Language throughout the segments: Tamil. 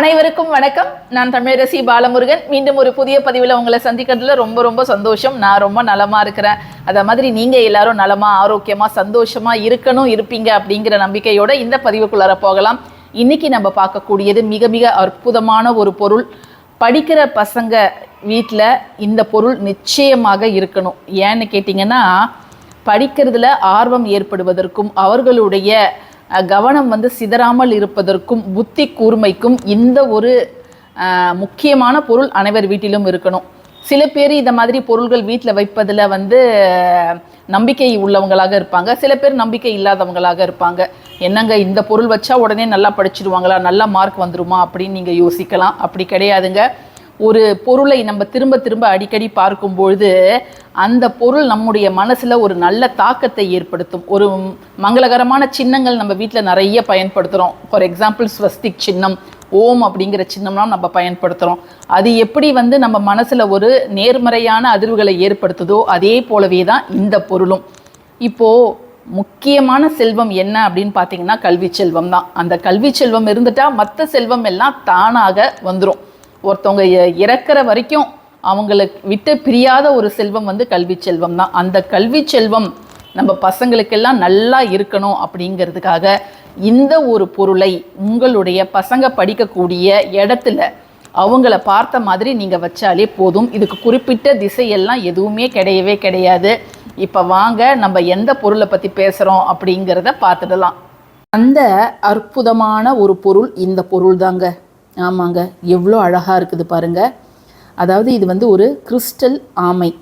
அனைவருக்கும் வணக்கம். நான் தமிழரசி பாலமுருகன். மீண்டும் ஒரு புதிய பதிவில் உங்களை சந்திக்கிறதுல ரொம்ப ரொம்ப சந்தோஷம். நான் ரொம்ப நலமாக இருக்கிறேன். அதை மாதிரி நீங்கள் எல்லாரும் நலமாக ஆரோக்கியமாக சந்தோஷமாக இருக்கணும் இருப்பீங்க அப்படிங்கிற நம்பிக்கையோட இந்த பதிவுக்குள்ளார போகலாம். இன்னைக்கு நம்ம பார்க்கக்கூடியது மிக மிக அற்புதமான ஒரு பொருள். படிக்கிற பசங்க வீட்டில் இந்த பொருள் நிச்சயமாக இருக்கணும். ஏன்னு கேட்டிங்கன்னா படிக்கிறதுல ஆர்வம் ஏற்படுவதற்கும் அவர்களுடைய கவனம் வந்து சிதறாமல் இருப்பதற்கும் புத்தி கூர்மைக்கும் இந்த ஒரு முக்கியமான பொருள் அனைவர் வீட்டிலும் இருக்கணும். சில பேர் இந்த மாதிரி பொருள்கள் வீட்டில் வைப்பதில் வந்து நம்பிக்கை உள்ளவங்களாக இருப்பாங்க. சில பேர் நம்பிக்கை இல்லாதவங்களாக இருப்பாங்க. என்னங்க இந்த பொருள் வச்சா உடனே நல்லா படிச்சிடுவாங்களா நல்ல மார்க் வந்துருமா? அப்படின்னு நீங்கள் யோசிக்கலாம். அப்படி கிடையாதுங்க. ஒரு பொருளை நம்ம திரும்ப திரும்ப அடிக்கடி பார்க்கும் பொழுது அந்த பொருள் நம்முடைய மனசில் ஒரு நல்ல தாக்கத்தை ஏற்படுத்தும். ஒரு மங்களகரமான சின்னங்கள் நம்ம வீட்டில் நிறைய பயன்படுத்துகிறோம் ஃபார் எக்ஸாம்பிள் ஸ்வஸ்திக் சின்னம் ஓம் அப்படிங்கிற சின்னம்லாம் நம்ம பயன்படுத்துகிறோம் அது எப்படி வந்து நம்ம மனசில் ஒரு நேர்மறையான அதிர்வுகளை ஏற்படுத்துதோ அதே போலவே தான் இந்த பொருளும். இப்போ முக்கியமான செல்வம் என்ன அப்படின்னு பார்த்தீங்கன்னா கல்வி செல்வம் தான். அந்த கல்வி செல்வம் இருந்துட்டா மற்ற செல்வம் எல்லாம் தானாக வந்துடும் ஒருத்தவங்க இ- வரைக்கும் அவங்களுக்கு விட்டு பிரியாத ஒரு செல்வம் வந்து கல்வி செல்வம் தான். அந்த கல்வி செல்வம் நம்ம பசங்களுக்கெல்லாம் நல்லா இருக்கணும் அப்படிங்கிறதுக்காக இந்த ஒரு பொருளை உங்களுடைய பசங்க படிக்கக்கூடிய இடத்துல அவங்கள பார்த்த மாதிரி நீங்கள் வச்சாலே போதும். இதுக்கு குறிப்பிட்ட திசையெல்லாம் எதுவுமே கிடையவே கிடையாது. இப்போ வாங்க நம்ம எந்த பொருளை பற்றி பேசுகிறோம் அப்படிங்கிறத பார்த்துடலாம். அந்த அற்புதமான ஒரு பொருள் இந்த பொருள் தாங்க ஆமாங்க. எவ்வளோ அழகாக இருக்குது பாருங்க. அதாவது இது வந்து ஒரு கிறிஸ்டல் ஆமை.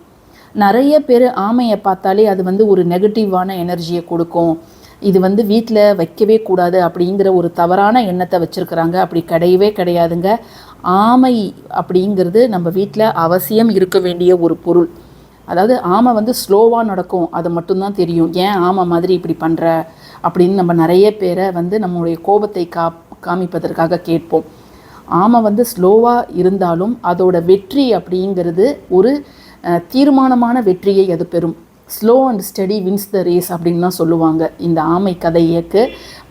நிறைய பேர் ஆமையை பார்த்தாலே அது வந்து ஒரு நெகட்டிவான எனர்ஜியை கொடுக்கும். இது வந்து வீட்டில் வைக்கவே கூடாது அப்படிங்கிற ஒரு தவறான எண்ணத்தை வச்சுருக்கிறாங்க. அப்படி கிடையவே கிடையாதுங்க. ஆமை அப்படிங்கிறது நம்ம வீட்டில் அவசியம் இருக்க வேண்டிய ஒரு பொருள். அதாவது ஆமை வந்து ஸ்லோவாக நடக்கும். அது மட்டும்தான் தெரியும். ஏன் ஆமை மாதிரி இப்படி பண்ணுற அப்படின்னு நம்ம நிறைய பேரை வந்து நம்மளுடைய கோபத்தை கா காமிப்பதற்காக கேட்போம். ஆமை வந்து ஸ்லோவாக இருந்தாலும் அதோட வெற்றி அப்படிங்கிறது ஒரு தீர்மானமான வெற்றியை அது பெறும். Slow and steady wins the race அப்படின்லாம் சொல்லுவாங்க இந்த ஆமை கதையக்கு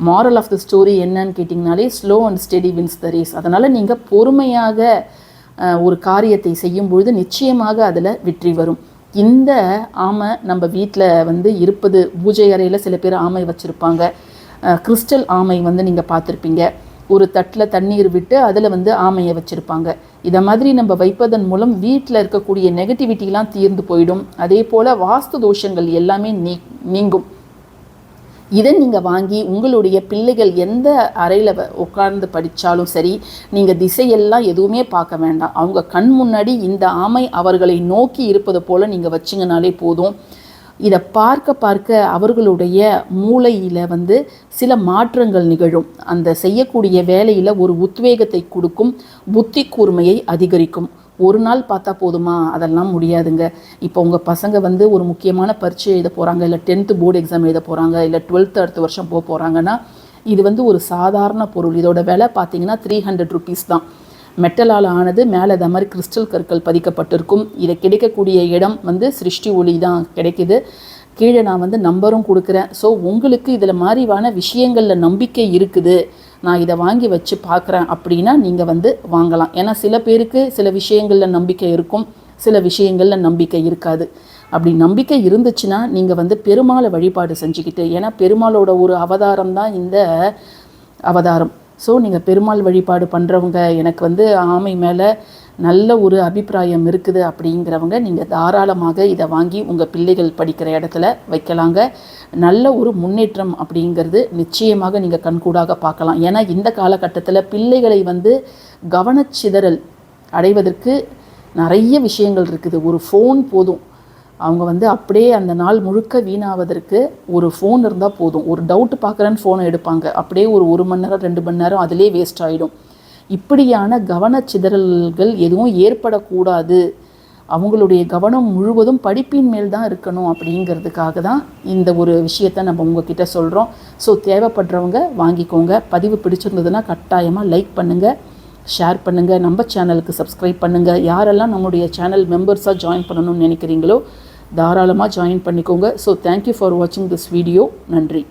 மாரல் ஆஃப் த ஸ்டோரி என்னன்னு கேட்டிங்கனாலே slow and steady wins the race அதனால் நீங்கள் பொறுமையாக ஒரு காரியத்தை செய்யும் பொழுது நிச்சயமாக அதில் வெற்றி வரும். இந்த ஆமை நம்ம வீட்டில் வந்து இருப்பது பூஜை அறையில் சில பேர் ஆமை வச்சுருப்பாங்க. கிறிஸ்டல் ஆமை வந்து நீங்கள் பார்த்துருப்பீங்க. ஒரு தட்டில் தண்ணீர் விட்டு அதில் வந்து ஆமையை வச்சுருப்பாங்க. இதை மாதிரி நம்ம வைப்பதன் மூலம் வீட்டில் இருக்கக்கூடிய நெகட்டிவிட்டிலாம் தீர்ந்து போயிடும். அதே போல் வாஸ்து தோஷங்கள் எல்லாமே நீ நீங்கும். இதை நீங்கள் வாங்கி உங்களுடைய பிள்ளைகள் எந்த அறையில் உட்கார்ந்து படித்தாலும் சரி நீங்கள் திசையெல்லாம் எதுவுமே பார்க்க வேண்டாம். அவங்க கண் முன்னாடி இந்த ஆமை அவர்களை நோக்கி இருப்பது போல் நீங்கள் வச்சிங்கனாலே போதும். இதை பார்க்க பார்க்க அவர்களுடைய மூளையில் வந்து சில மாற்றங்கள் நிகழும். அந்த செய்யக்கூடிய வேலையில் ஒரு உத்வேகத்தை கொடுக்கும் புத்தி கூர்மையை அதிகரிக்கும். ஒரு நாள் பார்த்தா போதுமா? அதெல்லாம் முடியாதுங்க. இப்போ உங்கள் பசங்க வந்து ஒரு முக்கியமான பரீட்சை எழுத போகிறாங்க இல்லை டென்த்து போர்டு எக்ஸாம் எழுத போகிறாங்க இல்லை டுவெல்த்து அடுத்த வருஷம் போக போகிறாங்கன்னா இது வந்து ஒரு சாதாரண பொருள். இதோட விலை பார்த்தீங்கன்னா த்ரீ ஹண்ட்ரட் ருபீஸ் தான். மெட்டலால் ஆனது மேலே அது மாதிரி கிறிஸ்டல் கற்கள் பதிக்கப்பட்டிருக்கும். இதை கிடைக்கக்கூடிய இடம் வந்து சிருஷ்டி ஒளி தான் கிடைக்குது. கீழே நான் வந்து நம்பரும் கொடுக்குறேன். ஸோ உங்களுக்கு இதில் மாதிரிவான விஷயங்களில் நம்பிக்கை இருக்குது. நான் இதை வாங்கி வச்சு பார்க்குறேன் அப்படின்னா நீங்கள் வந்து வாங்கலாம். ஏன்னா சில பேருக்கு சில விஷயங்களில் நம்பிக்கை இருக்கும். சில விஷயங்களில் நம்பிக்கை இருக்காது. அப்படி நம்பிக்கை இருந்துச்சுன்னா நீங்கள் வந்து பெருமாளை வழிபாடு செஞ்சுக்கிட்டு ஏன்னா பெருமாளோட ஒரு அவதாரம் தான் இந்த அவதாரம். ஸோ நீங்கள் பெருமாள் வழிபாடு பண்ணுறவங்க எனக்கு வந்து ஆமை மேலே நல்ல ஒரு அபிப்பிராயம் இருக்குது அப்படிங்கிறவங்க நீங்கள் தாராளமாக இதை வாங்கி உங்கள் பிள்ளைகள் படிக்கிற இடத்துல வைக்கலாங்க. நல்ல ஒரு முன்னேற்றம் அப்படிங்கிறது நிச்சயமாக நீங்கள் கண்கூடாக பார்க்கலாம். ஏன்னா இந்த காலகட்டத்தில் பிள்ளைகளை வந்து கவனச்சிதறல் அடைவதற்கு நிறைய விஷயங்கள் இருக்குது. ஒரு ஃபோன் போதும். அவங்க வந்து அப்படியே அந்த நாள் முழுக்க வீணாவதற்கு ஒரு ஃபோன் இருந்தால் போதும். ஒரு டவுட் பார்க்குறேன்னு ஃபோனை எடுப்பாங்க. அப்படியே ஒரு ஒரு மணி நேரம் ரெண்டு மணி நேரம் அதிலே வேஸ்ட் ஆகிடும் இப்படியான கவனச்சிதறல்கள் எதுவும் ஏற்படக்கூடாது. அவங்களுடைய கவனம் முழுவதும் படிப்பின் மேல் தான் இருக்கணும் அப்படிங்கிறதுக்காக தான் இந்த ஒரு விஷயத்தை நம்ம உங்ககிட்ட சொல்கிறோம் ஸோ தேவைப்படுறவங்க வாங்கிக்கோங்க. பதிவு பிடிச்சிருந்ததுன்னா கட்டாயமாக லைக் பண்ணுங்கள் ஷேர் பண்ணுங்கள் நம்ம சேனலுக்கு சப்ஸ்கிரைப் பண்ணுங்கள் யாரெல்லாம் நம்முடைய சேனல் மெம்பர்ஸாக ஜாயின் பண்ணணும்னு நினைக்கிறீங்களோ தாராளமாக ஜாயின் பண்ணிக்கோங்க. ஸோ தேங்க்யூ ஃபார் வாட்சிங் திஸ் வீடியோ நன்றி.